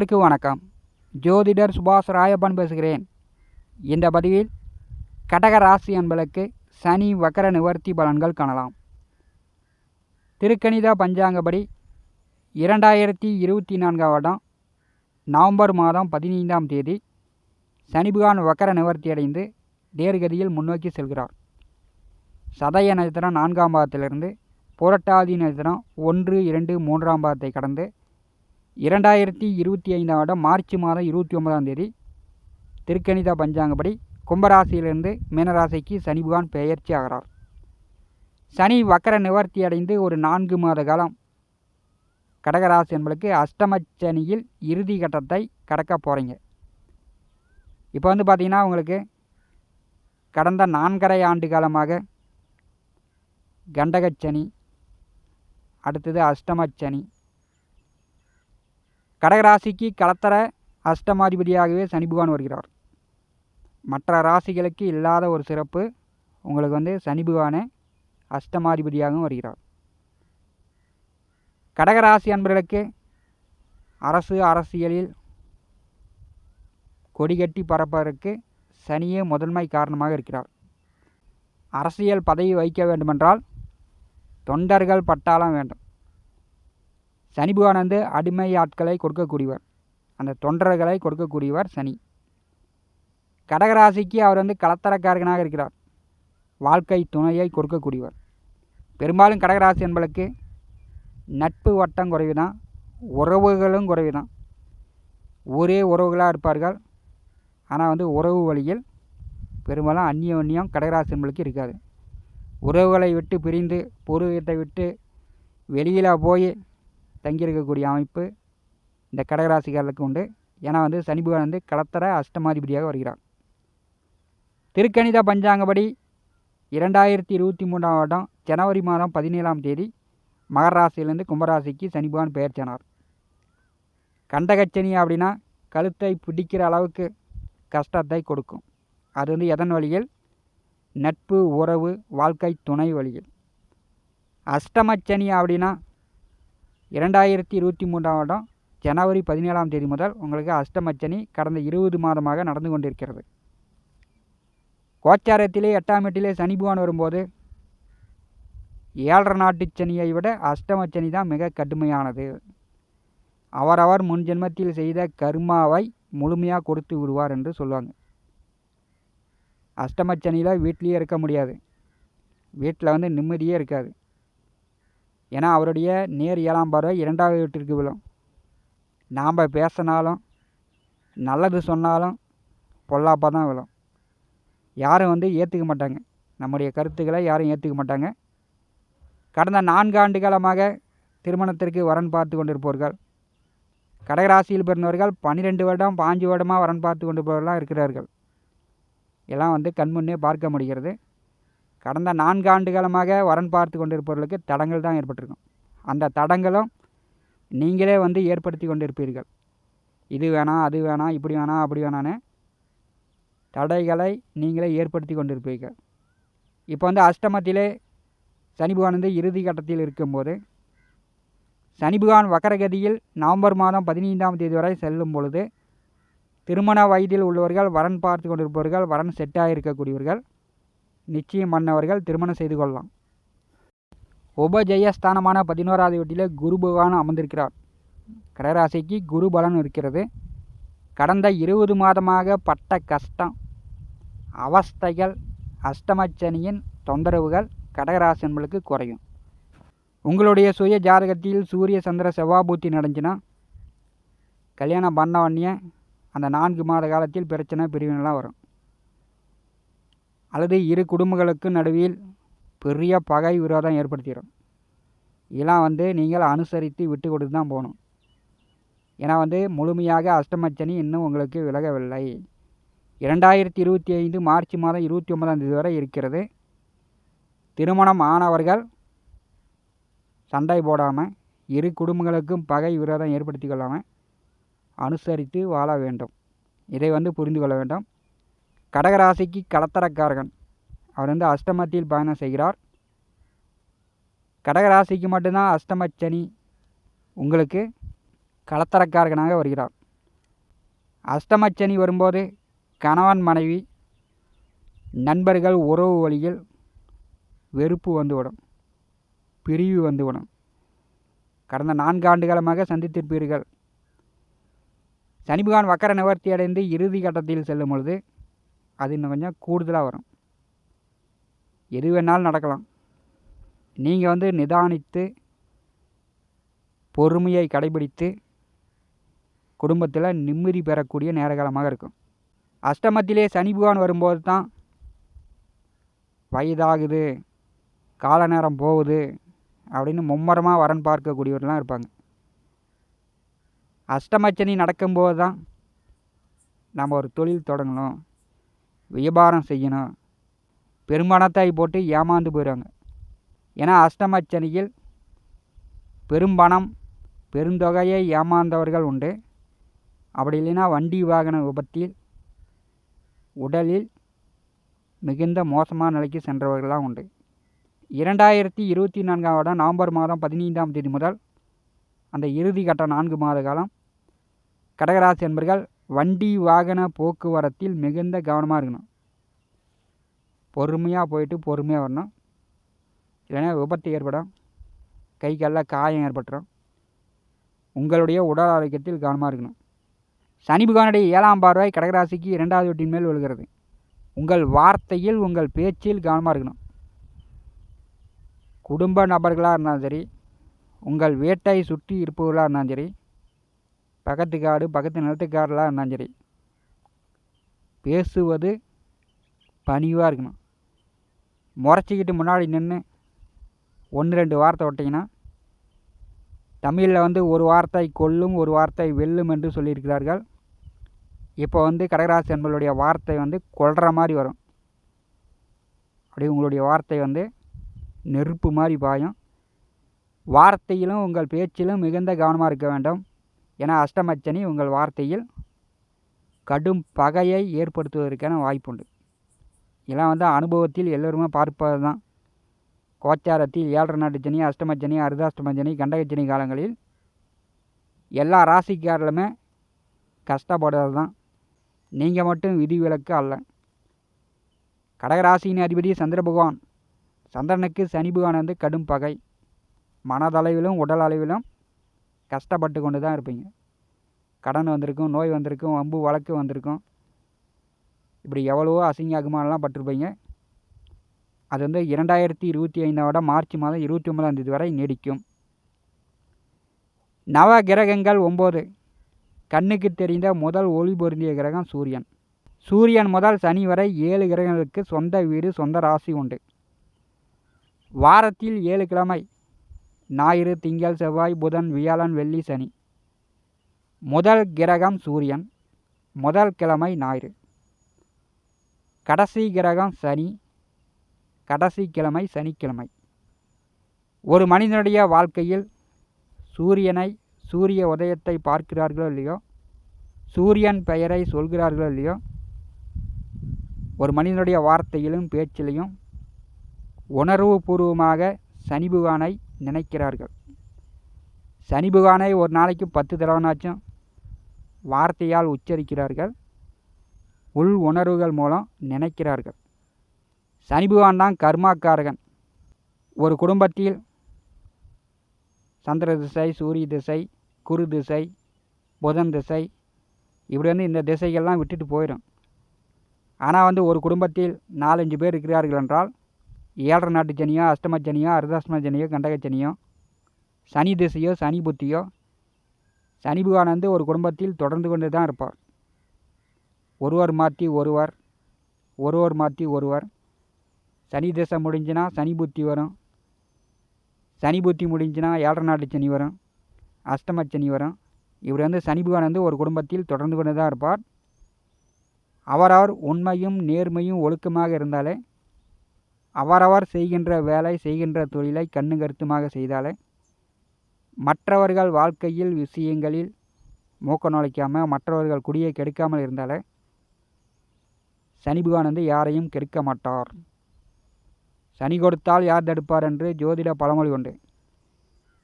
அனைவருக்கும் வணக்கம். ஜோதிடர் சுபாஷ் ராயப்பன் பேசுகிறேன். இந்த பதிவில் கடக ராசி என்பதற்கு சனி வக்கர நிவர்த்தி பலன்கள் காணலாம். திருக்கணித பஞ்சாங்கப்படி இரண்டாயிரத்தி இருபத்தி நான்காம் வருடம் நவம்பர் மாதம் பதினைந்தாம் தேதி சனிபகான் வக்கர நிவர்த்தி அடைந்து நேர்கதியில் முன்னோக்கி செல்கிறார். சதய நட்சத்திரம் நான்காம் பாதத்திலிருந்து புரட்டாதி நட்சத்திரம் ஒன்று இரண்டு மூன்றாம் பாதத்தை கடந்து இரண்டாயிரத்தி இருபத்தி ஐந்தாம் வருடம் மார்ச் மாதம் இருபத்தி ஒன்பதாம் தேதி திருக்கணித பஞ்சாங்கப்படி கும்பராசியிலிருந்து மீனராசிக்கு சனி பகவான் பெயர்ச்சி ஆகிறார். சனி வக்கர நிவர்த்தி அடைந்து ஒரு நான்கு மாத காலம் கடகராசி என்பளுக்கு அஷ்டமச்சனியில் இறுதி கட்டத்தை கடக்க போகிறீங்க இப்போ வந்து பார்த்திங்கன்னா உங்களுக்கு கடந்த நான்கரை ஆண்டு காலமாக கண்டகச்சனி அடுத்தது அஷ்டமச்சனி கடகராசிக்கு கலத்தர அஷ்டமாதிபதியாகவே சனி பகவான் வருகிறார். மற்ற ராசிகளுக்கு இல்லாத ஒரு சிறப்பு உங்களுக்கு வந்து சனி பகவானே அஷ்டமாதிபதியாகவும் வருகிறார். கடகராசி அன்பர்களுக்கு அரசு அரசியலில் கொடிகட்டி பரப்பதற்கு சனியே முதன்மை காரணமாக இருக்கிறார். அரசியல் பதவி வைக்க வேண்டுமென்றால் தொண்டர்கள் பட்டாளம் வேண்டும். சனி பகவான் வந்து அடிமை ஆட்களை கொடுக்கக்கூடியவர். அந்த தொண்டர்களை கொடுக்கக்கூடியவர் சனி. கடகராசிக்கு அவர் வந்து கலத்தரக்காரகனாக இருக்கிறார். வாழ்க்கை துணையை கொடுக்கக்கூடியவர். பெரும்பாலும் கடகராசி என்பளுக்கு நட்பு வட்டம் குறைவு தான் உறவுகளும் குறைவு தான் ஒரே உறவுகளாக இருப்பார்கள். ஆனால் வந்து உறவு வழியில் பெரும்பாலும் அந்நியோன்யம் கடகராசி என்பளுக்கு இருக்காது. உறவுகளை விட்டு பிரிந்து பூர்வீகத்தை விட்டு வெளியில் போய் தங்கியிருக்கக்கூடிய அமைப்பு இந்த கடகராசிக்காரர்களுக்கு உண்டு. ஏன்னா வந்து சனி பகவான் வந்து கடத்தர அஷ்டமாதிபதியாக வருகிறார். திருக்கணித பஞ்சாங்கப்படி இரண்டாயிரத்தி இருபத்தி மூன்றாம் வருடம் ஜனவரி மாதம் பதினேழாம் தேதி மகர ராசியிலேருந்து கும்பராசிக்கு சனி பகவான் சேனார். கண்டகச்சனி அப்படின்னா கழுத்தை பிடிக்கிற அளவுக்கு கஷ்டத்தை கொடுக்கும். அது வந்து எதன் வழியில்? நட்பு உறவு வாழ்க்கை துணை வழியில். அஷ்டமச்சனி அப்படின்னா இரண்டாயிரத்தி இருபத்தி மூன்றாம் வருடம் ஜனவரி பதினேழாம் தேதி முதல் உங்களுக்கு அஷ்டமச்சனி கடந்த இருபது மாதமாக நடந்து கொண்டிருக்கிறது. கோச்சாரத்திலே எட்டாம் எட்டிலே சனி புவான் வரும்போது ஏழரை நாட்டு சனியை விட அஷ்டமச்சனி தான் மிக கடுமையானது. அவரவர் முன் ஜென்மத்தில் செய்த கர்மாவை முழுமையாக கொடுத்து விடுவார் என்று சொல்லுவாங்க. அஷ்டமச்சனியில் வீட்லேயே இருக்க முடியாது. வீட்டில் வந்து நிம்மதியே இருக்காது. ஏன்னா அவருடைய நேர் ஏழாம் பார்வை இரண்டாவது வீட்டிற்கு விழும். நாம் பேசினாலும் நல்லது சொன்னாலும் பொல்லாப்பாக தான் விழும். யாரும் வந்து ஏற்றுக்க மாட்டாங்க. நம்முடைய கருத்துக்களை யாரும் ஏற்றுக்க மாட்டாங்க. கடந்த நான்கு ஆண்டு காலமாக திருமணத்திற்கு வரன் பார்த்து கொண்டிருப்பவர்கள் கடகராசியில் பிறந்தவர்கள் பன்னிரெண்டு வருடம் பாஞ்சு வருடமாக வரன் பார்த்து கொண்டு போவர்களாக இருக்கிறார்கள். எல்லாம் வந்து கண்முன்னே பார்க்க முடிகிறது. கடந்த நான்கு ஆண்டு காலமாக வரன் பார்த்து கொண்டிருப்பவர்களுக்கு தடங்கள் தான் ஏற்பட்டிருக்கும். அந்த தடங்களும் நீங்களே வந்து ஏற்படுத்தி கொண்டிருப்பீர்கள். இது வேணாம் அது வேணாம் இப்படி வேணாம் அப்படி வேணான்னு தடைகளை நீங்களே ஏற்படுத்தி கொண்டிருப்பீர்கள். இப்போ வந்து அஷ்டமத்திலே சனி பகவான் வந்து இறுதி கட்டத்தில் இருக்கும்போது சனி பகவான் வக்கரகதியில் நவம்பர் மாதம் பதினைந்தாம் தேதி வரை செல்லும் பொழுது திருமண வயதில் உள்ளவர்கள் வரன் பார்த்து கொண்டிருப்பவர்கள் வரன் செட்டாக இருக்கக்கூடியவர்கள் நிச்சயம் பண்ணவர்கள் திருமணம் செய்து கொள்ளலாம். உபஜெயஸ்தானமான பதினோராவது வீட்டில் குரு பகவான் அமர்ந்திருக்கிறார். கடகராசிக்கு குரு பலன் இருக்கிறது. கடந்த இருபது மாதமாக பட்ட கஷ்டம் அவஸ்தைகள் அஷ்டமச்சனியின் தொந்தரவுகள் கடகராசி என்பளுக்கு குறையும். உங்களுடைய சுய ஜாதகத்தில் சூரிய சந்திர செவ்வாபூத்தி நடந்துச்சுன்னா கல்யாணம் பண்ண உடனே அந்த நான்கு மாத காலத்தில் பிரச்சனை பிரிவினெல்லாம் வரும். அல்லது இரு குடும்பங்களுக்கு நடுவில் பெரிய பகை விரோதம் ஏற்படுத்திடும். இதெல்லாம் வந்து நீங்கள் அனுசரித்து விட்டு கொடுத்து தான் போகணும். ஏன்னா வந்து முழுமையாக அஷ்டமச்சனி இன்னும் உங்களுக்கு விலகவில்லை. இரண்டாயிரத்தி இருபத்தி ஐந்து மார்ச் மாதம் இருபத்தி ஒன்பதாம் தேதி வரை இருக்கிறது. திருமணம் ஆனவர்கள் சண்டை போடாமல் இரு குடும்பங்களுக்கும் பகை விரோதம் ஏற்படுத்தி கொள்ளாமல் அனுசரித்து வாழ வேண்டும். இதை வந்து புரிந்து கொள்ள வேண்டும். கடகராசிக்கு கடத்தரக்காரகன். அவர் வந்து அஷ்டமத்தில் பயணம் செய்கிறார். கடகராசிக்கு மட்டும்தான் அஷ்டமச்சனி உங்களுக்கு களத்தரக்காரகனாக வருகிறார். அஷ்டமச்சனி வரும்போது கணவன் மனைவி நண்பர்கள் உறவு வழியில் வெறுப்பு வந்துவிடும் பிரிவு வந்துவிடும். கடந்த நான்கு ஆண்டுகளமாக சந்தித்திருப்பீர்கள். சனிபகான் வக்கர நிவர்த்தி அடைந்து இறுதி கட்டத்தில் செல்லும் பொழுது அது இன்னும் கொஞ்சம் கூடுதலாக வரும். எது வேணாலும் நடக்கலாம். நீங்கள் வந்து நிதானித்து பொறுமையை கடைபிடித்து குடும்பத்தில் நிம்மதி பெறக்கூடிய நேரகாலமாக இருக்கும். அஷ்டமத்திலே சனி புகான் வரும்போது தான் வயதாகுது கால நேரம் போகுது அப்படின்னு மும்மரமாக வரன் பார்க்கக்கூடியவர்கள்லாம் இருப்பாங்க. அஷ்டமச்சனி நடக்கும்போது தான் நம்ம ஒரு தொழில் தொடங்கணும். வியாபாரம் செய்யணும். பெரும்பணத்தாய் போட்டு ஏமாந்து போயிடுவாங்க. ஏன்னா அஷ்டமச்சனியில் பெரும்பணம் பெருந்தொகையை ஏமாந்தவர்கள் உண்டு. அப்படி இல்லைன்னா வண்டி வாகன விபத்தில் உடலில் மிகுந்த மோசமான நிலைக்கு சென்றவர்கள்லாம் உண்டு. இரண்டாயிரத்தி இருபத்தி நான்காம் வருடம் நவம்பர் மாதம் பதினைந்தாம் தேதி முதல் அந்த இறுதி கட்ட நான்கு மாத காலம் கடகராசி என்பர்கள் வண்டி வாகன போக்குவரத்தில் மிகுந்த கவனமாக இருக்கணும். பொறுமையாக போயிட்டு பொறுமையாக வரணும். இல்லைன்னா விபத்து ஏற்படும். கை காலில் காயம் ஏற்பட்டுரும். உங்களுடைய உடல் ஆரோக்கியத்தில் கவனமாக இருக்கணும். சனி பகவானுடைய ஏழாம் பார்வை கடகராசிக்கு இரண்டாவது வீட்டின் மேல் விழுகிறது. உங்கள் வார்த்தையில் உங்கள் பேச்சில் கவனமாக இருக்கணும். குடும்ப நபர்களாக இருந்தாலும் சரி உங்கள் வேட்டை சுற்றி இருப்பவர்களாக இருந்தாலும் சரி பக்கத்து காடு பக்கத்து நிலத்துக்காரெலாம் இருந்தாலும் சரி. பேசுவது பணிவாக இருக்கணும். முறைச்சிக்கிட்டு முன்னாடி நின்று ஒன்று ரெண்டு வார்த்தை விட்டிங்கன்னா தமிழில் வந்து ஒரு வார்த்தை கொல்லும் ஒரு வார்த்தை வெல்லும் என்று சொல்லியிருக்கிறார்கள். இப்போ வந்து கடகராசி என்பளுடைய வார்த்தை வந்து கொல்ற மாதிரி வரும். அப்படி உங்களுடைய வார்த்தை வந்து நெருப்பு மாதிரி பாயும். வார்த்தையிலும் உங்கள் பேச்சிலும் மிகுந்த கவனமாக இருக்க வேண்டும். ஏன்னா அஷ்டமச்சனி உங்கள் வார்த்தையில் கடும் பகையை ஏற்படுத்துவதற்கான வாய்ப்புண்டு. இதெல்லாம் வந்து அனுபவத்தில் எல்லோருமே பார்ப்பது தான் கோச்சாரத்தில் ஏழரை நாட்டு சனி அஷ்டமச்சனி அர்த்தாஷ்டமச்சனி கண்டகச்சனி காலங்களில் எல்லா ராசிக்காரர்களுமே கஷ்டப்படுறது தான் நீங்கள் மட்டும் விதிவிலக்கு அல்ல. கடகராசியின் அதிபதி சந்திர பகவான். சந்திரனுக்கு சனி பகவான் வந்து கடும் பகை. மனதளவிலும் உடல் அளவிலும் கஷ்டப்பட்டு கொண்டு தான் இருப்பீங்க. கடன் வந்திருக்கும் நோய் வந்திருக்கும் வம்பு வழக்கு வந்திருக்கும். இப்படி எவ்வளவோ அசிங்க அகுமானெலாம் பட்டிருப்பீங்க. அது வந்து இரண்டாயிரத்தி இருபத்தி ஐந்தாவோட மார்ச் மாதம் இருபத்தி ஒன்பதாம் தேதி வரை நீடிக்கும். நவ கிரகங்கள் ஒம்பது. கண்ணுக்கு தெரிந்த முதல் ஒளி பொருந்திய கிரகம் சூரியன். சூரியன் முதல் சனி வரை ஏழு கிரகங்களுக்கு சொந்த வீடு சொந்த ராசி உண்டு. வாரத்தில் ஏழு கிழமை ஞாயிறு திங்கள் செவ்வாய் புதன் வியாழன் வெள்ளி சனி. முதல் கிரகம் சூரியன் முதல் கிழமை ஞாயிறு. கடைசி கிரகம் சனி கடைசி கிழமை சனிக்கிழமை. ஒரு மனிதனுடைய வாழ்க்கையில் சூரியனை சூரிய உதயத்தை பார்க்கிறார்களோ இல்லையோ சூரியன் பெயரை சொல்கிறார்களோ இல்லையோ ஒரு மனிதனுடைய வார்த்தையிலும் பேச்சிலையும் உணர்வுபூர்வமாக சனி பகவானை நினைக்கிறார்கள். சனி பகவானை ஒரு நாளைக்கு பத்து தடவைனாச்சும் வார்த்தையால் உச்சரிக்கிறார்கள். உள் உணர்வுகள் மூலம் நினைக்கிறார்கள். சனி பகவான் தான் கர்மாக்காரகன். ஒரு குடும்பத்தில் சந்திர திசை சூரிய திசை குரு திசை புதன் திசை இப்படி வந்து இந்த திசைகள்லாம் விட்டுட்டு போயிடும். ஆனால் வந்து ஒரு குடும்பத்தில் நாலஞ்சு பேர் இருக்கிறார்கள் என்றால் ஏழரை நாட்டு சனியோ அஷ்டம சனியோ அர்த்தாஷ்டம சனியோ கண்டக சனியோ சனி திசையோ சனி புத்தியோ சனி பகவான் வந்து ஒரு குடும்பத்தில் தொடர்ந்து கொண்டு தான் இருப்பார். ஒருவர் மாற்றி ஒருவர் ஒருவர் மாற்றி ஒருவர். சனி திசை முடிஞ்சுன்னா சனி புத்தி வரும். சனி புத்தி முடிஞ்சுன்னா ஏழரை நாட்டு சனி வரும். அஷ்டம சனி வரும். இவர் வந்து சனி பகவான் வந்து ஒரு குடும்பத்தில் தொடர்ந்து கொண்டு தான் இருப்பார். அவரவர் உண்மையும் நேர்மையும் ஒழுக்கமாக இருந்தாலே அவரவர் செய்கின்ற வேலை செய்கின்ற தொழிலை கண்ணு கருத்துமாக செய்தாலே மற்றவர்கள் வாழ்க்கையில் விஷயங்களில் மூக்க நுழைக்காமல் மற்றவர்கள் குடியை கெடுக்காமல் இருந்தாலே சனி பகவான் வந்து யாரையும் கெடுக்க மாட்டார். சனி கொடுத்தால் யார் தடுப்பார் என்று ஜோதிட பழமொழி உண்டு.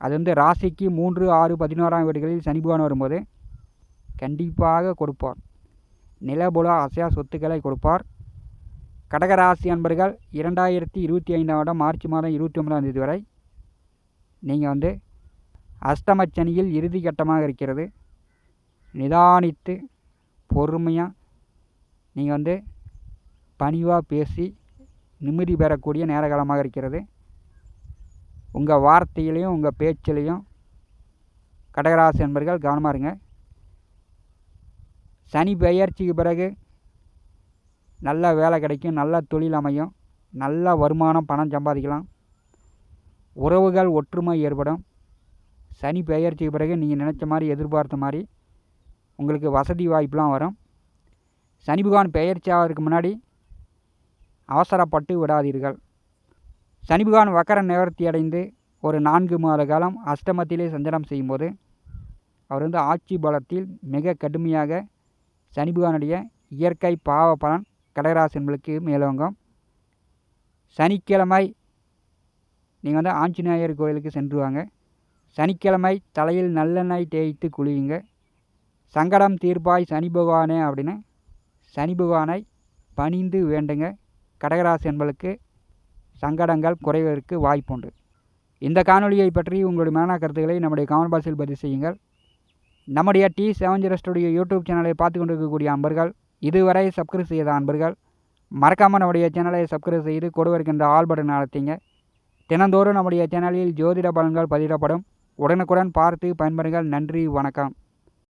அது வந்து ராசிக்கு மூன்று ஆறு பதினோராம் வீடுகளில் சனி பகவான் வரும்போது கண்டிப்பாக கொடுப்பார். நிலபுல அசையா சொத்துக்களை கொடுப்பார். கடகராசி அன்பர்கள் இரண்டாயிரத்தி இருபத்தி ஐந்தாம் வருடம் மார்ச் மாதம் இருபத்தி ஒன்பதாம் தேதி வரை நீங்கள் வந்து அஷ்டமச்சனியில் இறுதி கட்டமாக இருக்கிறது. நிதானித்து பொறுமையாக நீங்கள் வந்து பணிவாக பேசி நிம்மதி பெறக்கூடிய நேரகாலமாக இருக்கிறது. உங்கள் வார்த்தையிலையும் உங்கள் பேச்சிலையும் கடகராசி என்பர்கள் கவனமாக இருங்க. சனி பெயர்ச்சிக்கு பிறகு நல்ல வேலை கிடைக்கும் நல்ல தொழில் அமையும் நல்ல வருமானம் பணம் சம்பாதிக்கலாம். உறவுகள் ஒற்றுமை ஏற்படும். சனி பெயர்ச்சிக்கு பிறகு நீங்கள் நினச்ச மாதிரி எதிர்பார்த்த மாதிரி உங்களுக்கு வசதி வாய்ப்புலாம் வரும். சனி பகவான் பெயர்ச்சி ஆகிறதுக்கு முன்னாடி அவசரப்பட்டு விடாதீர்கள். சனி பகவான் வக்கர நிவர்த்தி அடைந்து ஒரு நான்கு மாத காலம் அஷ்டமத்திலே சஞ்சலம் செய்யும்போது அவர் வந்து ஆட்சி பலத்தில் மிக கடுமையாக சனி பகவானுடைய இயற்கை பாவ பலன் கடகராசி என்பளுக்கு மேலோங்கும். சனிக்கிழமை நீங்கள் வந்து ஆஞ்சநேயர் கோயிலுக்கு சென்றுவாங்க. சனிக்கிழமை தலையில் நல்லெண்ணெய் தேய்த்து குளியுங்க. சங்கடம் தீர்ப்பாய் சனி பகவானே அப்படின்னு சனி பகவானை பணிந்து வேண்டுங்க. கடகராசி என்பளுக்கு சங்கடங்கள் குறைவதற்கு வாய்ப்புண்டு இந்த காணொலியை பற்றி உங்களுடைய மன கருத்துக்களை நம்முடைய கமெண்ட் பாக்ஸில் பதிவு செய்யுங்கள். நம்முடைய T seven zero studio YouTube சேனலை பார்த்து கொண்டிருக்கக்கூடிய அன்பர்கள் இதுவரை சப்ஸ்கிரைப் செய்த அன்பர்கள் மறக்காமல் நம்முடைய சேனலை சப்ஸ்கிரைப் செய்து கொடு வருகின்ற ஆல் பட்டன் அழுத்திங்க. தினந்தோறும் நம்முடைய சேனலில் ஜோதிட பலன்கள் பதிவிடப்படும். உடனுக்குடன் பார்த்து பயன்பெறுங்கள். நன்றி வணக்கம்.